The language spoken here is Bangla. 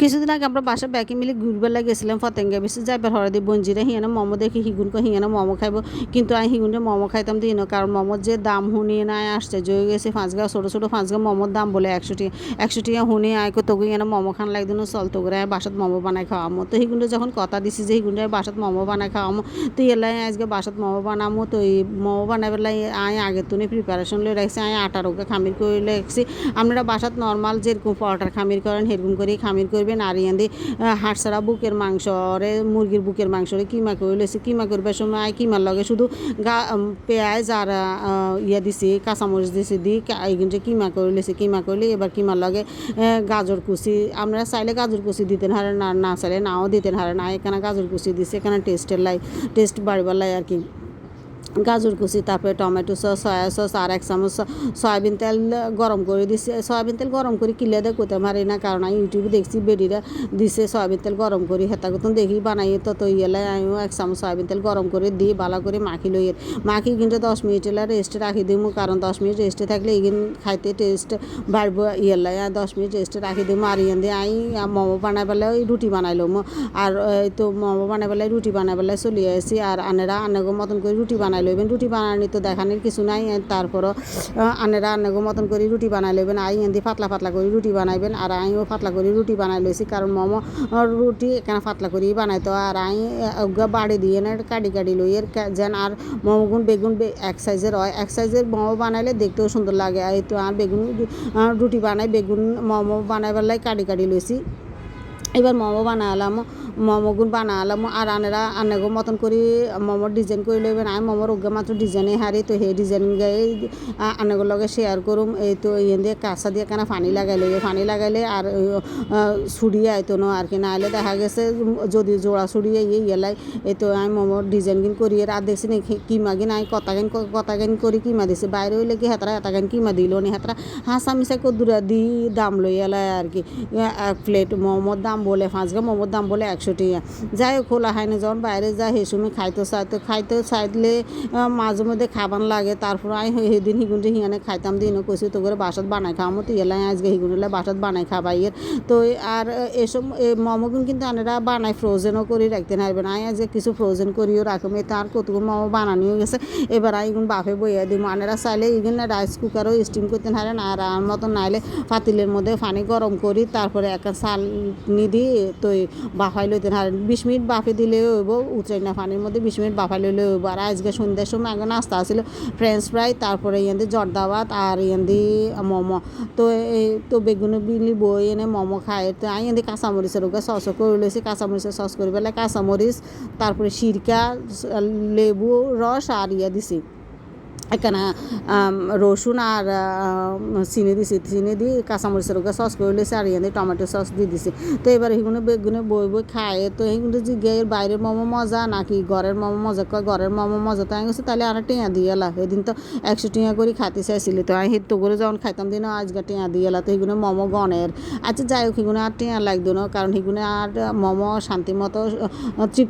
কিছুদিন আগে আমরা বাসা ব্যাকে মিলে ঘুরবার লাগে গেছিলাম ফতেঙ্গা বেশি যাইবার হরে দিয়ে বঞ্জিরা হিয়ানা মোমো দেখি হিগুন কো হিয়ানা মোমো খাইব। কিন্তু আমি হিগুনটা মোমো খাইতাম দিই না, কারণ মোমোর যে দাম শুনিয়ে না আসছে। জয়ে গেছে পাঁচগা ছোটো ছোটো পাঁচগা মোমোর দাম বলে একশো টিয়া একশো টিয়া শুনে আয় কো তগু হিয়ানা মোমো খান লাগদিন চল তো করে বাসাত মোমো বানাই খাওয়ামো। তো হিগুনটা যখন কথা দিছি যে হিগুনটা বাসাত মোমো বানাই খাওয়ামো, তো এলাই আজকে বাসাত মোমো বানামো, তো এই মোমো বানাই বেলাই আয় আগের তুনি প্রিপারেশন লয়ে রাখছি, আয় আটার ওকে খামির করে রাখছি। আপনারা বাসাত নর্মাল যেরকম পরোটার খামির করেন, সেরকম করেই খামির করবেন আর ইয়ান্দি হাটসারা বুকের মাংস রে মুরগির বুকের মাংস রে কিমা করে কিমা করবার সময় কিমার লগে শুধু গা পেঁয়াজ আর ইয়া দিছি, কাঁচামরিচ দিছি, দি এইগুলো কিমা করে কিমা করলে এবার কিমার লগে গাজর কুচি। আমরা চাইলে গাজর কুচি দিতেন হারে, না না চাইলে নাও দিতেন হারে, না, এখানে গাজর কুচি দিছে, এখানে টেস্টের লাই টেস্ট বাড়িবার লাই আর কি। গাজর কুচি, তারপরে টমেটো সস, সয়া সস, আর এক চামচ সয়াবিন তেল গরম করে দিছে। সয়াবিন তেল গরম করে কিলে দেয় করতে পারি না, কারণ আমি ইউটিউবে দেখছি, বেডিরা দিছে সয়াবিন তেল গরম করে। হেতা কতন দেখি বানাই তো তো ইয়েলাই আমিও এক চামচ সয়াবিন তেল গরম করে দিই ভালো করে মাখি লই মাখি কিন্তু দশ মিনিট এলা রেস্টে রাখি দিমু, কারণ দশ মিনিট রেস্টে থাকলে এগিন খাইতে টেস্ট বাড়ব ইয়েলাই আর দশ মিনিট রেস্টে রাখি দিমু, আর ইয়ান দিয়ে আই মোমো বানাই পেলে ওই রুটি বানাই লম। আর তো মোমো বানাই পেলে রুটি বানাই পেলে চলে আসি আর আনেরা আনেগো মতন করে রুটি বানাই লইবেন, রুটি বানানি তো দেখানোর কিছু নাই তারপরও আনেরা আনেগো মতন করে রুটি বানাই লইবেন, আই এন্দি পাতলা পাতলা করে রুটি বানাইবেন, আর আইও পাতলা করে রুটি বানাই লইছি, কারণ মোমো রুটি এখানে পাতলা করে বানাইতো আর আই বাড়ি দিয়ে না কাটি কাটি লই, এর যেন আর মোমো গুণ বেগুন এক সাইজের হয়, এক সাইজের মোমো বানাইলে দেখতেও সুন্দর লাগে এই তো আর বেগুন রুটি বানাই, বেগুন মোমো বানাইবার লাই কাটি কাটি লইছি। এবার মোমো বানালাম মোমোগুন বানালাম, আর আনেরা আনেগো মতন করে মোমোর ডিজাইন করে লইবেন। আমি মোমোর ওগে মাত্র ডিজাইনে হারি, তো সেই ডিজাইন গায়ে আনেগোর লগে শেয়ার করুম। এই তো ইয়ে দিয়ে কাঁচা দিয়ে কেন পানি লাগাই লইবে। পানি লাগাইলে আর ছুড়িয়ে আইতো ন আর কি। নাহলে দেখা গেছে যদি জোড়া ছুড়িয়ে ইয়ে ইয়েলাই এই তো আমি মোমোর ডিজাইন গিন করিয়ে আর দেখছি নি কিমা গিন আমি কথা গান কথা গান করি, কিমা দিছে। বাইরে হইলে কি হেতারা হেতা গান কিমা দিল নি। হেতারা হাসা মিশা কদুরা দি দাম লই এলাই আর কি। এক প্লেট মোমোর দাম বলে পাঁচগা মোমোর দাম বলে একশো টাকা। যাই হোক, খোলা হয় না যখন বাইরে যায় সেই সময় খাইতে চাই তো খাইতে চাইলে মাঝে মধ্যে খাবার লাগে। তারপর আমি সেদিন হিগুনটা হিয়ানে খাইতাম দিন কইছি তো করে বাসাত বানাই খাওয়ামো তো এলাই আজকে হিগুনলে বাসাত বানাই খাবাইয়ের তো আর এসব মোমোগুন কিন্তু আনেরা বানাই ফ্রোজেনও করে, রাখতে পারবেন আমি আজকে কিছু ফ্রোজেন করিও, রাখুম। এই তার কতগুলো মোমো বানানিও গেছে। এবার আমি এগুন বাফে বইয়া দিব আনেরা চাইলে এগুন রাইস কুকারও স্টিম করতে পারেন আর মতন নাইলে পাতিলের মধ্যে পানি গরম করি। তারপরে একটা চাল দিয়ে তো বাফাই লইতে পারেন বিশ মিনিট বাফে দিলে হইব উতরাই না পানির মধ্যে বিশ মিনিট বাফাই লইলে হইব। আর আজকে সন্ধ্যার সময় আগে নাস্তা আসছিল ফ্রেঞ্চ ফ্রাই তারপরে ইয়ান্দি জর্দাবাত আর ইয়ান্দি মোমো। তো এই, তো বেগুন বিলি বই এনে মোমো খায়। তো আমি ইয়ান্দি কাঁচামরিচের ওকে সস করে লইছি। কাঁচামরিচের সস করে পেলে কাঁচামরিচ, তারপরে সিরকা লেবু, রস আর ইয়া দিছি। এখানে রসুন আর চিনি দিছি, চিনি দি কাঁচামরিচের ওকে সস করে লেছি আর ইয়াতে টমেটো সস দিয়ে দিছি। তো এবার এগুলো বেগুনে বই বই খায়, তো এইগুলো যে গের বাইরের মোমো মজা নাকি ঘরের মোমো মজা, কয় ঘরের মোমো মজা, তো আমি তাহলে আর টিয়া দিয়ে এলা। সেদিন তো একশো টিয়া করে খাতে চাইছিলি তো আমি হিত করে যখন খাইতাম দিন আজকে টিয়া দিয়ে এলা, তো এগুলো মোমো গনের আচ্ছা যাই হোক এগুলো আর টিয়া লাগতো না কারণ এগুলো আর মোমো শান্তি মতো তৃপ্তি